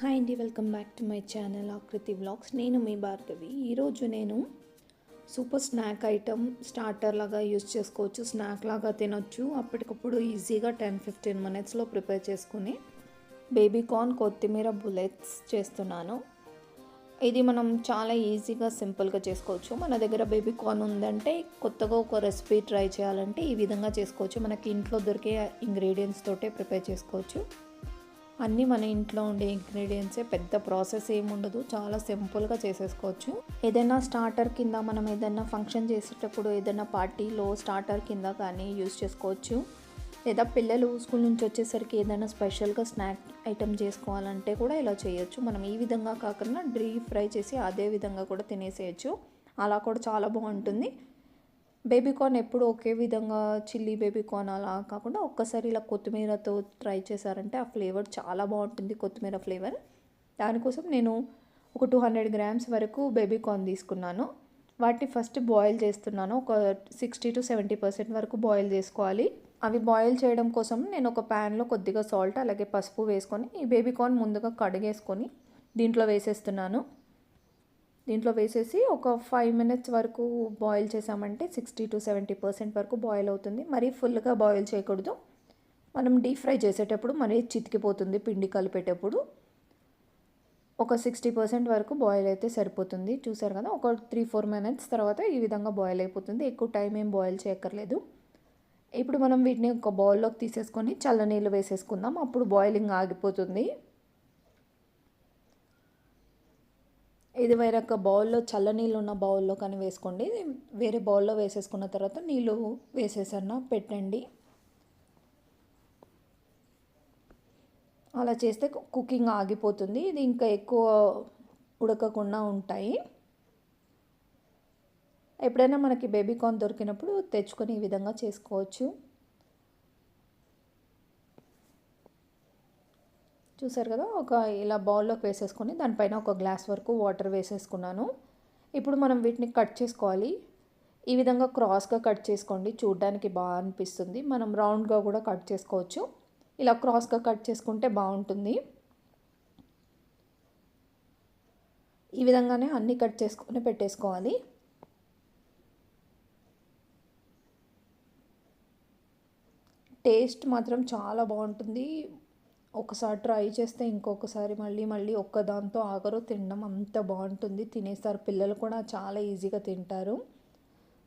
Hi అండి welcome back to my channel Aakruthi vlogs. నేను మీ భార్గవి. ఈరోజు నేను సూపర్ స్నాక్ ఐటమ్ స్టార్టర్ లాగా యూస్ చేసుకోవచ్చు స్నాక్ లాగా తినొచ్చు. అప్పటికప్పుడు ఈజీగా టెన్ ఫిఫ్టీన్ మినిట్స్లో ప్రిపేర్ చేసుకుని బేబీ కార్న్ కొత్తిమీర బుల్లెట్స్ చేస్తున్నాను. ఇది మనం చాలా ఈజీగా సింపుల్గా చేసుకోవచ్చు. మన దగ్గర బేబీ కార్న్ ఉందంటే కొత్తగా ఒక రెసిపీ ట్రై చేయాలంటే ఈ విధంగా చేసుకోవచ్చు. మనకి ఇంట్లో దొరికే ఇంగ్రీడియంట్స్ తోటే ప్రిపేర్ చేసుకోవచ్చు. అన్నీ మన ఇంట్లో ఉండే ఇంగ్రీడియంట్సే పెద్ద ప్రాసెస్ ఏముండదు. చాలా సింపుల్గా చేసేసుకోవచ్చు. ఏదైనా స్టార్టర్ కింద మనం ఏదైనా ఫంక్షన్ చేసేటప్పుడు ఏదైనా పార్టీలో స్టార్టర్ కింద కానీ యూస్ చేసుకోవచ్చు. లేదా పిల్లలు స్కూల్ నుంచి వచ్చేసరికి ఏదైనా స్పెషల్గా స్నాక్ ఐటెం చేసుకోవాలంటే కూడా ఇలా చేయొచ్చు. మనం ఈ విధంగా కాకుండా డీప్ ఫ్రై చేసి అదే విధంగా కూడా తినేసేయచ్చు. అలా కూడా చాలా బాగుంటుంది. బేబీ కార్న్ ఎప్పుడు ఒకే విధంగా చిల్లీ బేబీ కార్న్ అలా కాకుండా ఒక్కసారి ఇలా కొత్తిమీరతో ట్రై చేశారంటే ఆ ఫ్లేవర్ చాలా బాగుంటుంది కొత్తిమీర ఫ్లేవర్. దానికోసం నేను ఒక టూ హండ్రెడ్ గ్రామ్స్ వరకు బేబీ కార్న్ తీసుకున్నాను. వాటిని ఫస్ట్ బాయిల్ చేస్తున్నాను. ఒక సిక్స్టీ టు సెవెంటీ పర్సెంట్ వరకు బాయిల్ చేసుకోవాలి. అవి బాయిల్ చేయడం కోసం నేను ఒక ప్యాన్లో కొద్దిగా సాల్ట్ అలాగే పసుపు వేసుకొని ఈ బేబీ కార్న్ ముందుగా కడిగేసుకొని దీంట్లో వేసేస్తున్నాను. దీంట్లో వేసేసి ఒక ఫైవ్ మినిట్స్ వరకు బాయిల్ చేసామంటే సిక్స్టీ టు సెవెంటీ పర్సెంట్ వరకు బాయిల్ అవుతుంది. మరీ ఫుల్గా బాయిల్ చేయకూడదు. మనం డీప్ ఫ్రై చేసేటప్పుడు మరీ చితికిపోతుంది పిండి కలిపేటప్పుడు. ఒక సిక్స్టీ పర్సెంట్ వరకు బాయిల్ అయితే సరిపోతుంది. చూసారు కదా ఒక త్రీ ఫోర్ మినిట్స్ తర్వాత ఈ విధంగా బాయిల్ అయిపోతుంది. ఎక్కువ టైం ఏం బాయిల్ చేయక్కర్లేదు. ఇప్పుడు మనం వీటిని ఒక బౌల్లోకి తీసేసుకొని చల్లనీళ్ళు వేసేసుకుందాం. అప్పుడు బాయిలింగ్ ఆగిపోతుంది. ఇది వేరొక బౌల్లో చల్ల నీళ్ళు ఉన్న బౌల్లో కానీ వేసుకోండి. వేరే బౌల్లో వేసేసుకున్న తర్వాత నీళ్ళు వేసేసన్న పెట్టండి. అలా చేస్తే కుకింగ్ ఆగిపోతుంది. ఇది ఇంకా ఎక్కువ ఉడకకుండా ఉంటాయి. ఎప్పుడైనా మనకి బేబీ కార్న్ దొరికినప్పుడు తెచ్చుకొని ఈ విధంగా చేసుకోవచ్చు. చూసారు కదా ఒక ఇలా బౌల్లోకి వేసేసుకొని దానిపైన ఒక గ్లాస్ వరకు వాటర్ వేసేసుకున్నాను. ఇప్పుడు మనం వీటిని కట్ చేసుకోవాలి. ఈ విధంగా క్రాస్గా కట్ చేసుకోండి. చూడ్డానికి బాగా అనిపిస్తుంది. మనం రౌండ్గా కూడా కట్ చేసుకోవచ్చు. ఇలా క్రాస్గా కట్ చేసుకుంటే బాగుంటుంది. ఈ విధంగానే అన్నీ కట్ చేసుకొని పెట్టేసుకోవాలి. టేస్ట్ మాత్రం చాలా బాగుంటుంది. ఒకసారి ట్రై చేస్తే ఇంకొకసారి మళ్ళీ మళ్ళీ ఒక్కదాంతో ఆగరు. తినడం అంత బాగుంటుంది. తినేస్తారు. పిల్లలు కూడా చాలా ఈజీగా తింటారు.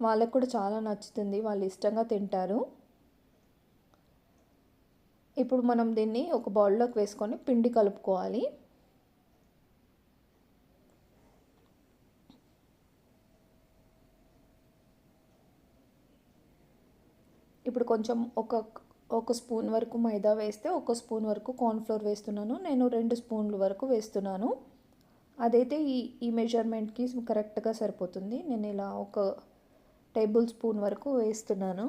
వాళ్ళకు కూడా చాలా నచ్చుతుంది. వాళ్ళు ఇష్టంగా తింటారు. ఇప్పుడు మనం దీన్ని ఒక బౌల్లోకి వేసుకొని పిండి కలుపుకోవాలి. ఇప్పుడు కొంచెం ఒక ఒక స్పూన్ వరకు మైదా వేస్తే ఒక స్పూన్ వరకు కార్న్ఫ్లోర్ వేస్తున్నాను. నేను రెండు స్పూన్ల వరకు వేస్తున్నాను. అదైతే ఈ ఈ మెజర్మెంట్కి కరెక్ట్గా సరిపోతుంది. నేను ఇలా ఒక టేబుల్ స్పూన్ వరకు వేస్తున్నాను.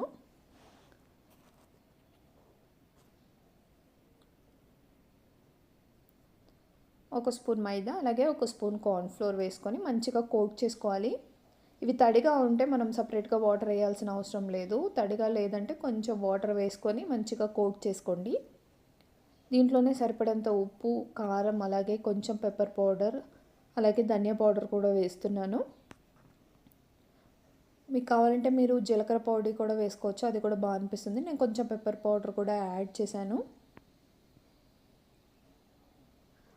ఒక స్పూన్ మైదా అలాగే ఒక స్పూన్ కార్న్ఫ్లోర్ వేసుకొని మంచిగా కోట్ చేసుకోవాలి. ఇవి తడిగా ఉంటే మనం సపరేట్గా వాటర్ వేయాల్సిన అవసరం లేదు. తడిగా లేదంటే కొంచెం వాటర్ వేసుకొని మంచిగా కోట్ చేసుకోండి. దీంట్లోనే సరిపడంత ఉప్పు కారం అలాగే కొంచెం పెప్పర్ పౌడర్ అలాగే ధనియా పౌడర్ కూడా వేస్తున్నాను. మీకు కావాలంటే మీరు జీలకర్ర పౌడర్ కూడా వేసుకోవచ్చు. అది కూడా బాగా అనిపిస్తుంది. నేను కొంచెం పెప్పర్ పౌడర్ కూడా యాడ్ చేశాను.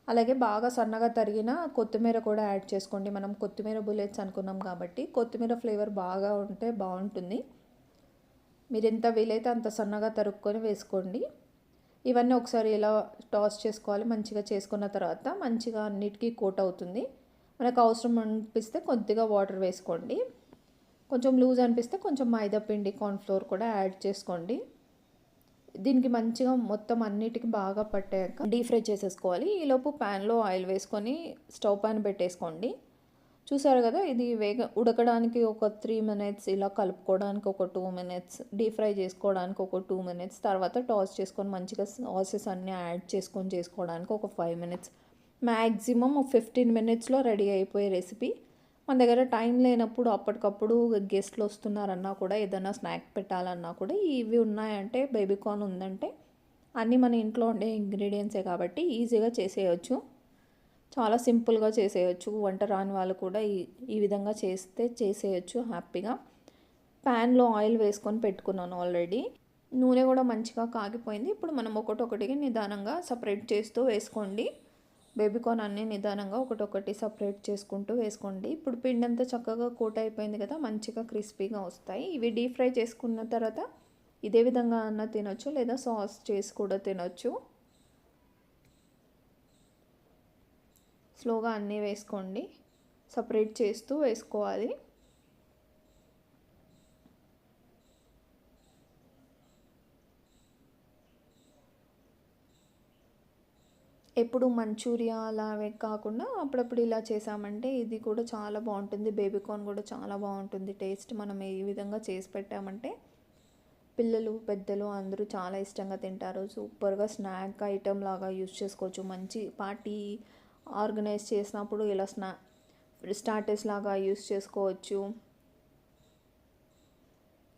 అలాగే బాగా సన్నగా తరిగిన కొత్తిమీర కూడా యాడ్ చేసుకోండి. మనం కొత్తిమీర బుల్లెట్స్ అనుకున్నాం కాబట్టి కొత్తిమీర ఫ్లేవర్ బాగా ఉంటే బాగుంటుంది. మీరు ఎంత వీలైతే అంత సన్నగా తరుక్కొని వేసుకోండి. ఇవన్నీ ఒకసారి ఇలా టాస్ చేసుకోవాలి మంచిగా చేసుకున్న తర్వాత మంచిగా అన్నిటికీ కోట్ అవుతుంది. మనకు అవసరం అనిపిస్తే కొద్దిగా వాటర్ వేసుకోండి. కొంచెం లూజ్ అనిపిస్తే కొంచెం మైదా పిండి కార్న్ఫ్లోర్ కూడా యాడ్ చేసుకోండి. దీనికి మంచిగా మొత్తం అన్నిటికి బాగా పట్టాక డీప్ ఫ్రై చేసేసుకోవాలి. ఈలోపు ప్యాన్లో ఆయిల్ వేసుకొని స్టవ్ పైన పెట్టేసుకోండి. చూసారు కదా ఇది వేగ ఉడకడానికి ఒక త్రీ మినిట్స్ ఇలా కలుపుకోవడానికి ఒక టూ మినిట్స్ డీప్ ఫ్రై చేసుకోవడానికి ఒక టూ మినిట్స్ తర్వాత టాస్ చేసుకొని మంచిగా సాసెస్ అన్నీ యాడ్ చేసుకొని చేసుకోవడానికి ఒక ఫైవ్ మినిట్స్ మ్యాక్సిమం ఫిఫ్టీన్ మినిట్స్లో రెడీ అయిపోయే రెసిపీ. మన దగ్గర టైం లేనప్పుడు అప్పటికప్పుడు గెస్ట్లు వస్తున్నారన్నా కూడా ఏదైనా స్నాక్ పెట్టాలన్నా కూడా ఇవి ఉన్నాయంటే బేబీ కార్న్ ఉందంటే అన్నీ మన ఇంట్లో ఉండే ఇంగ్రీడియంట్సే కాబట్టి ఈజీగా చేసేయచ్చు. చాలా సింపుల్గా చేసేయచ్చు. వంట రాని వాళ్ళు కూడా ఈ ఈ విధంగా చేస్తే చేసేయచ్చు హ్యాపీగా. ప్యాన్లో ఆయిల్ వేసుకొని పెట్టుకున్నాను ఆల్రెడీ. నూనె కూడా మంచిగా కాగిపోయింది. ఇప్పుడు మనం ఒకటొకటిగా నిదానంగా సపరేట్ చేస్తూ వేసుకోండి. బేబీకార్న్ అన్నీ నిదానంగా ఒకటొకటి సపరేట్ చేసుకుంటూ వేసుకోండి. ఇప్పుడు పిండి అంతా చక్కగా కోట్ అయిపోయింది కదా మంచిగా క్రిస్పీగా వస్తాయి. ఇవి డీప్ ఫ్రై చేసుకున్న తర్వాత ఇదే విధంగా అన్న తినొచ్చు లేదా సాస్ చేసి కూడా తినొచ్చు. స్లోగా అన్నీ వేసుకోండి. సపరేట్ చేస్తూ వేసుకోవాలి. ఎప్పుడు మంచూరియా అలాగే కాకుండా అప్పుడప్పుడు ఇలా చేసామంటే ఇది కూడా చాలా బాగుంటుంది. బేబీకార్న్ కూడా చాలా బాగుంటుంది. టేస్ట్ మనం ఏ విధంగా చేసి పెట్టామంటే పిల్లలు పెద్దలు అందరూ చాలా ఇష్టంగా తింటారు. సూపర్గా స్నాక్ ఐటెం లాగా యూస్ చేసుకోవచ్చు. మంచి పార్టీ ఆర్గనైజ్ చేసినప్పుడు ఇలా స్నా స్టార్టర్స్ లాగా యూస్ చేసుకోవచ్చు.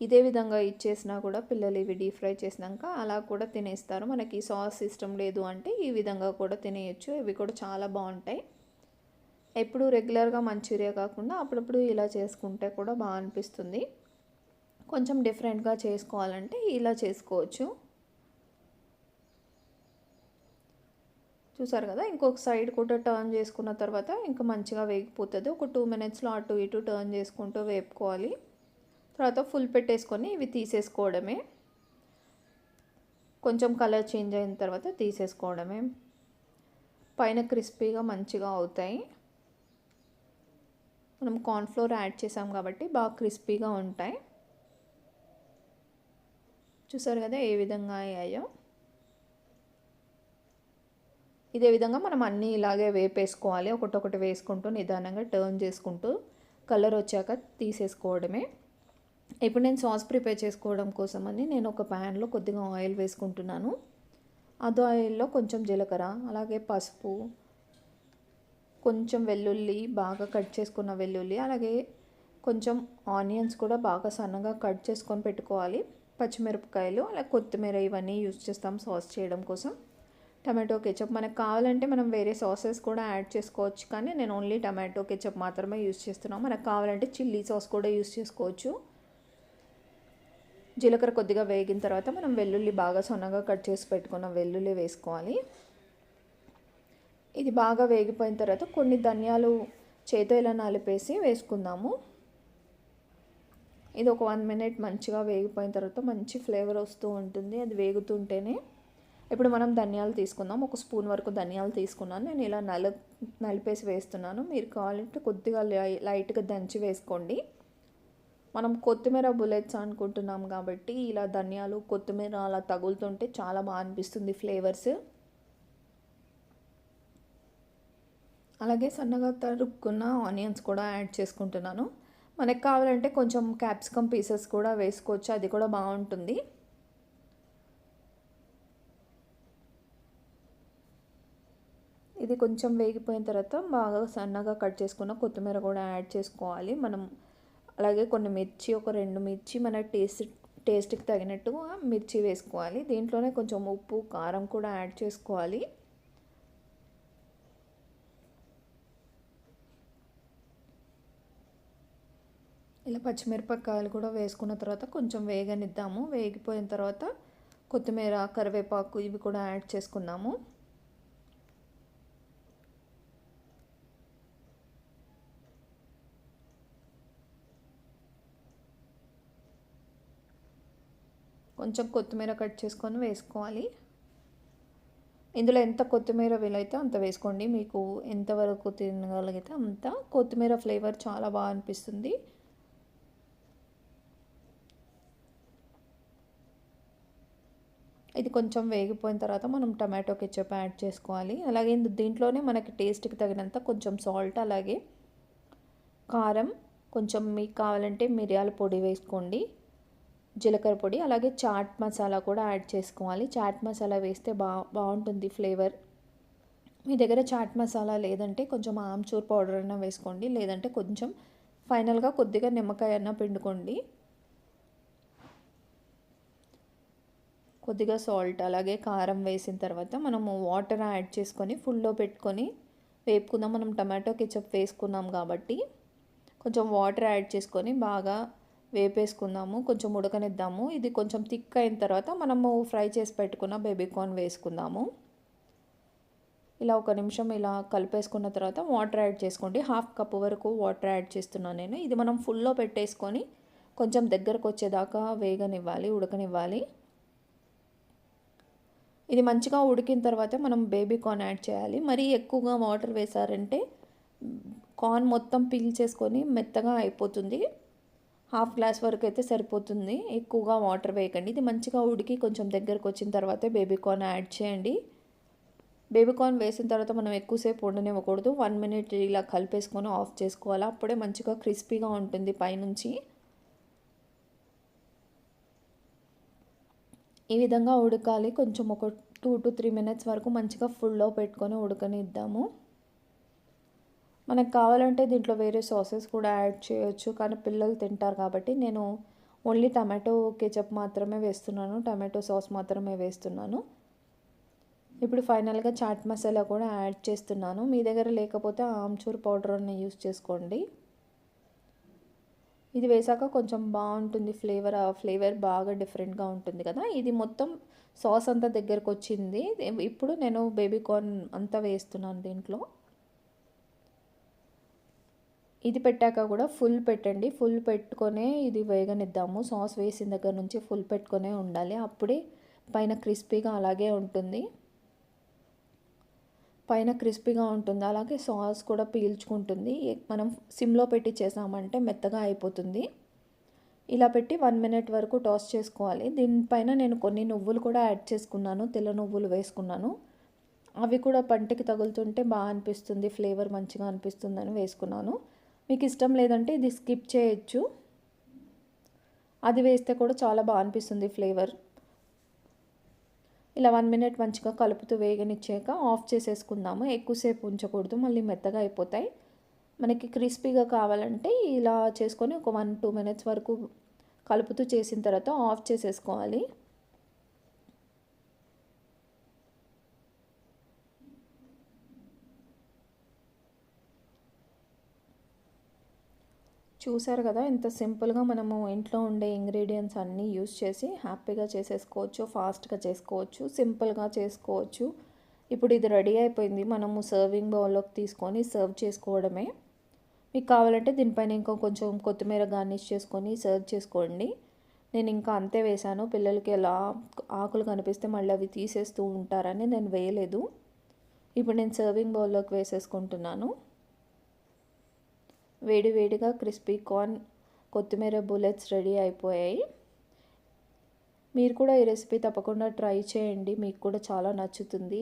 ఇదే విధంగా ఇచ్చేసినా కూడా పిల్లలు ఇవి డీప్ ఫ్రై చేసినాక అలా కూడా తినేస్తారు. మనకి సాస్ ఇష్టం లేదు అంటే ఈ విధంగా కూడా తినేయచ్చు. ఇవి కూడా చాలా బాగుంటాయి. ఎప్పుడు రెగ్యులర్గా మంచూరియా కాకుండా అప్పుడప్పుడు ఇలా చేసుకుంటే కూడా బాగా అనిపిస్తుంది. కొంచెం డిఫరెంట్గా చేసుకోవాలంటే ఇలా చేసుకోవచ్చు. చూసారు కదా? ఇంకొక సైడ్ కూడా టర్న్ చేసుకున్న తర్వాత ఇంకా మంచిగా వేగిపోతుంది. ఒక టూ మినిట్స్లో అటు ఇటు టర్న్ చేసుకుంటూ వేపుకోవాలి. తర్వాత ఫుల్ పెట్టేసుకొని ఇవి తీసేసుకోవడమే. కొంచెం కలర్ చేంజ్ అయిన తర్వాత తీసేసుకోవడమే. పైన క్రిస్పీగా మంచిగా అవుతాయి. మనం కార్న్ఫ్లోర్ యాడ్ చేసాం కాబట్టి బాగా క్రిస్పీగా ఉంటాయి. చూసారు కదా ఏ విధంగా అయ్యాయో? ఇదే విధంగా మనం అన్నీ ఇలాగే వేపేసుకోవాలి. ఒకటొకటి వేసుకుంటూ నిదానంగా టర్న్ చేసుకుంటూ కలర్ వచ్చాక తీసేసుకోవడమే. ఇప్పుడు నేను సాస్ ప్రిపేర్ చేసుకోవడం కోసమని నేను ఒక ప్యాన్లో కొద్దిగా ఆయిల్ వేసుకుంటున్నాను. అది ఆయిల్లో కొంచెం జీలకర్ర అలాగే పసుపు కొంచెం వెల్లుల్లి బాగా కట్ చేసుకున్న వెల్లుల్లి అలాగే కొంచెం ఆనియన్స్ కూడా బాగా సన్నగా కట్ చేసుకొని పెట్టుకోవాలి. పచ్చిమిరపకాయలు అలాగే కొత్తిమీర ఇవన్నీ యూజ్ చేస్తాం సాస్ చేయడం కోసం. టమాటో కెచప్ మనకు కావాలంటే మనం వేరే సాసెస్ కూడా యాడ్ చేసుకోవచ్చు కానీ నేను ఓన్లీ టమాటో కెచప్ మాత్రమే యూజ్ చేస్తున్నాను. మనకు కావాలంటే చిల్లీ సాస్ కూడా యూజ్ చేసుకోవచ్చు. జీలకర్ర కొద్దిగా వేగిన తర్వాత మనం వెల్లుల్లి బాగా సొన్నగా కట్ చేసి పెట్టుకున్న వెల్లుల్లి వేసుకోవాలి. ఇది బాగా వేగిపోయిన తర్వాత కొన్ని ధనియాలు చేతో ఇలా నలిపేసి వేసుకుందాము. ఇది ఒక వన్ మినిట్ మంచిగా వేగిపోయిన తర్వాత మంచి ఫ్లేవర్ వస్తూ ఉంటుంది. అది వేగుతుంటేనే ఇప్పుడు మనం ధనియాలు తీసుకుందాం. ఒక స్పూన్ వరకు ధనియాలు తీసుకున్నాను. నేను ఇలా నల నలిపేసి వేస్తున్నాను. మీరు కావాలంటే కొద్దిగా లైట్గా దంచి వేసుకోండి. మనం కొత్తిమీర బుల్లెట్స్ అనుకుంటున్నాం కాబట్టి ఇలా ధనియాలు కొత్తిమీర అలా తగులుతుంటే చాలా బాగా అనిపిస్తుంది ఫ్లేవర్స్. అలాగే సన్నగా తరుక్కున్న ఆనియన్స్ కూడా యాడ్ చేసుకుంటున్నాను. మనకు కావాలంటే కొంచెం క్యాప్సికమ్ పీసెస్ కూడా వేసుకోవచ్చు అది కూడా బాగుంటుంది. ఇది కొంచెం వేగిపోయిన తర్వాత బాగా సన్నగా కట్ చేసుకున్న కొత్తిమీర కూడా యాడ్ చేసుకోవాలి. మనం అలాగే కొన్ని మిర్చి ఒక రెండు మిర్చి మన టేస్ట్ టేస్ట్కి తగినట్టుగా మిర్చి వేసుకోవాలి. దీంట్లోనే కొంచెం ఉప్పు కారం కూడా యాడ్ చేసుకోవాలి. ఇలా పచ్చిమిరపకాయలు కూడా వేసుకున్న తర్వాత కొంచెం వేగనిద్దాము. వేగిపోయిన తర్వాత కొత్తిమీర కరివేపాకు ఇవి కూడా యాడ్ చేసుకుందాము కొంచెం కొత్తిమీర కట్ చేసుకొని వేసుకోవాలి. ఇందులో ఎంత కొత్తిమీర వీలైతే అంత వేసుకోండి. మీకు ఎంతవరకు తినగలిగితే అంత. కొత్తిమీర ఫ్లేవర్ చాలా బాగా అనిపిస్తుంది. ఇది కొంచెం వేగిపోయిన తర్వాత మనం టమాటో కెచ్చప్ యాడ్ చేసుకోవాలి. అలాగే దీంట్లోనే మనకి టేస్ట్కి తగినంత కొంచెం సాల్ట్ అలాగే కారం కొంచెం మీకు కావాలంటే మిరియాల పొడి వేసుకోండి. జీలకర్ర పొడి అలాగే చాట్ మసాలా కూడా యాడ్ చేసుకోవాలి. చాట్ మసాలా వేస్తే బా బాగుంటుంది ఫ్లేవర్. మీ దగ్గర చాట్ మసాలా లేదంటే కొంచెం ఆమ్చూర్ పౌడర్ అయినా వేసుకోండి. లేదంటే కొంచెం ఫైనల్గా కొద్దిగా నిమ్మకాయ అన్న పిండుకోండి. కొద్దిగా సాల్ట్ అలాగే కారం వేసిన తర్వాత మనము వాటర్ యాడ్ చేసుకొని ఫుల్లో పెట్టుకొని వేపుకుందాం. మనం టమాటో కెచప్ వేసుకున్నాం కాబట్టి కొంచెం వాటర్ యాడ్ చేసుకొని బాగా వేపేసుకుందాము కొంచెం ఉడకనిద్దాము. ఇది కొంచెం థిక్ అయిన తర్వాత మనము ఫ్రై చేసి పెట్టుకున్న బేబీ కార్న్ వేసుకుందాము. ఇలా ఒక నిమిషం ఇలా కలిపేసుకున్న తర్వాత వాటర్ యాడ్ చేసుకోండి. హాఫ్ కప్ వరకు వాటర్ యాడ్ చేస్తున్నాను నేను. ఇది మనం ఫుల్లో పెట్టేసుకొని కొంచెం దగ్గరకు వచ్చేదాకా వేగనివ్వాలి ఉడకనివ్వాలి. ఇది మంచిగా ఉడికిన తర్వాత మనం బేబీ కార్న్ యాడ్ చేయాలి. మరీ ఎక్కువగా వాటర్ వేసారంటే కార్న్ మొత్తం పీల్చేసుకొని మెత్తగా అయిపోతుంది. హాఫ్ గ్లాస్ వరకు అయితే సరిపోతుంది. ఎక్కువగా వాటర్ వేయకండి. ఇది మంచిగా ఉడికి కొంచెం దగ్గరకు వచ్చిన తర్వాతే బేబీ కార్న్ యాడ్ చేయండి. బేబీ కార్న్ వేసిన తర్వాత మనం ఎక్కువసేపు ఉండనివ్వకూడదు. వన్ మినిట్ ఇలా కలిపేసుకొని ఆఫ్ చేసుకోవాలి. అప్పుడే మంచిగా క్రిస్పీగా ఉంటుంది పైనుంచి. ఈ విధంగా ఉడకాలి. కొంచెం ఒక టూ టు త్రీ మినిట్స్ వరకు మంచిగా ఫుల్లో పెట్టుకొని ఉడకనిద్దాము. మనకు కావాలంటే దీంట్లో వేరే సాసెస్ కూడా యాడ్ చేయొచ్చు. కానీ పిల్లలు తింటారు కాబట్టి నేను ఓన్లీ టమాటో కెచప్ మాత్రమే వేస్తున్నాను. టమాటో సాస్ మాత్రమే వేస్తున్నాను. ఇప్పుడు ఫైనల్గా చాట్ మసాలా కూడా యాడ్ చేస్తున్నాను. మీ దగ్గర లేకపోతే ఆమ్చూర్ పౌడర్ యూస్ చేసుకోండి. ఇది వేసాక కొంచెం బాగుంటుంది ఫ్లేవర్. ఆ ఫ్లేవర్ బాగా డిఫరెంట్గా ఉంటుంది కదా. ఇది మొత్తం సాస్ అంతా దగ్గరకు వచ్చింది. ఇప్పుడు నేను బేబీ కార్న్ అంతా వేస్తున్నాను దీంట్లో. ఇది పెట్టాక కూడా ఫుల్ పెట్టండి. ఫుల్ పెట్టుకొనే ఇది వేగనిద్దాము. సాస్ వేసిన దగ్గర నుంచి ఫుల్ పెట్టుకొనే ఉండాలి. అప్పుడే పైన క్రిస్పీగా అలాగే ఉంటుంది. పైన క్రిస్పీగా ఉంటుంది. అలాగే సాస్ కూడా పీల్చుకుంటుంది. మనం సిమ్లో పెట్టి చేసామంటే మెత్తగా అయిపోతుంది. ఇలా పెట్టి వన్ మినిట్ వరకు టాస్ చేసుకోవాలి. దీనిపైన నేను కొన్ని నువ్వులు కూడా యాడ్ చేసుకున్నాను. తెల్ల నువ్వులు వేసుకున్నాను. అవి కూడా పంటికి తగులుతుంటే బాగా అనిపిస్తుంది. ఫ్లేవర్ మంచిగా అనిపిస్తుందని వేసుకున్నాను. మీకు ఇష్టం లేదంటే ఇది స్కిప్ చేయొచ్చు. అది వేస్తే కూడా చాలా బాగా అనిపిస్తుంది ఫ్లేవర్. ఇలా వన్ మినిట్ మంచిగా కలుపుతూ వేగనిచ్చాక ఆఫ్ చేసేసుకుందాము. ఎక్కువసేపు ఉంచకూడదు మళ్ళీ మెత్తగా అయిపోతాయి. మనకి క్రిస్పీగా కావాలంటే ఇలా చేసుకొని ఒక వన్ టూ మినిట్స్ వరకు కలుపుతూ చేసిన తర్వాత ఆఫ్ చేసేసుకోవాలి. చూసారు కదా ఎంత సింపుల్గా మనము ఇంట్లో ఉండే ఇంగ్రీడియంట్స్ అన్నీ యూస్ చేసి హ్యాపీగా చేసేసుకోవచ్చు ఫాస్ట్గా చేసుకోవచ్చు సింపుల్గా చేసుకోవచ్చు. ఇప్పుడు ఇది రెడీ అయిపోయింది మనము సర్వింగ్ బౌల్లోకి తీసుకొని సర్వ్ చేసుకోవడమే. మీకు కావాలంటే దీనిపైన ఇంకా కొంచెం కొత్తిమీర గార్నిష్ చేసుకొని సర్వ్ చేసుకోండి. నేను ఇంకా అంతే వేశాను పిల్లలకి ఎలా ఆకులు కనిపిస్తే మళ్ళీ అవి తీసేస్తూ ఉంటారని నేను వేయలేదు. ఇప్పుడు నేను సర్వింగ్ బౌల్లోకి వేసేసుకుంటున్నాను. వేడివేడిగా క్రిస్పీ కార్న్ కొత్తిమీర బుల్లెట్స్ రెడీ అయిపోయాయి. మీరు కూడా ఈ రెసిపీ తప్పకుండా ట్రై చేయండి మీకు కూడా చాలా నచ్చుతుంది.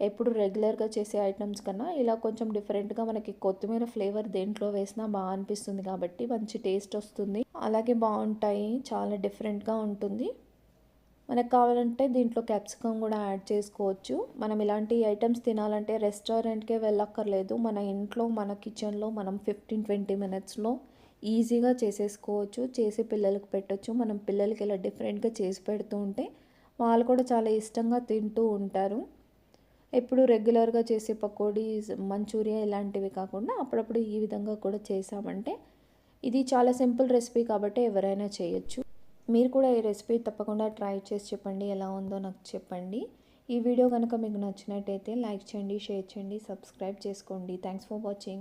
ఎప్పుడు రెగ్యులర్గా చేసే ఐటమ్స్ కన్నా ఇలా కొంచెం డిఫరెంట్గా మనకి కొత్తిమీర ఫ్లేవర్ దేంట్లో వేసినా బాగా అనిపిస్తుంది కాబట్టి మంచి టేస్ట్ వస్తుంది. అలాగే బాగుంటాయి చాలా డిఫరెంట్గా ఉంటుంది. మనకు కావాలంటే దీంట్లో క్యాప్సికమ్ కూడా యాడ్ చేసుకోవచ్చు. మనం ఇలాంటి ఐటమ్స్ తినాలంటే రెస్టారెంట్కే వెళ్ళక్కర్లేదు. మన ఇంట్లో మన కిచెన్లో మనం ఫిఫ్టీన్ ట్వంటీ మినిట్స్లో ఈజీగా చేసేసుకోవచ్చు. చేసి పిల్లలకు పెట్టచ్చు. మనం పిల్లలకి ఇలా డిఫరెంట్గా చేసి పెడుతూ ఉంటే వాళ్ళు కూడా చాలా ఇష్టంగా తింటూ ఉంటారు. ఎప్పుడు రెగ్యులర్గా చేసే పకోడీ మంచూరియా ఇలాంటివి కాకుండా అప్పుడప్పుడు ఈ విధంగా కూడా చేసామంటే ఇది చాలా సింపుల్ రెసిపీ కాబట్టి ఎవరైనా చేయొచ్చు. మీరు కూడా ఈ రెసిపీ తప్పకుండా ట్రై చేసి చెప్పండి ఎలా ఉందో నాకు చెప్పండి. ఈ వీడియో కనుక మీకు నచ్చినట్టయితే లైక్ చేయండి షేర్ చేయండి సబ్స్క్రైబ్ చేసుకోండి. Thanks for watching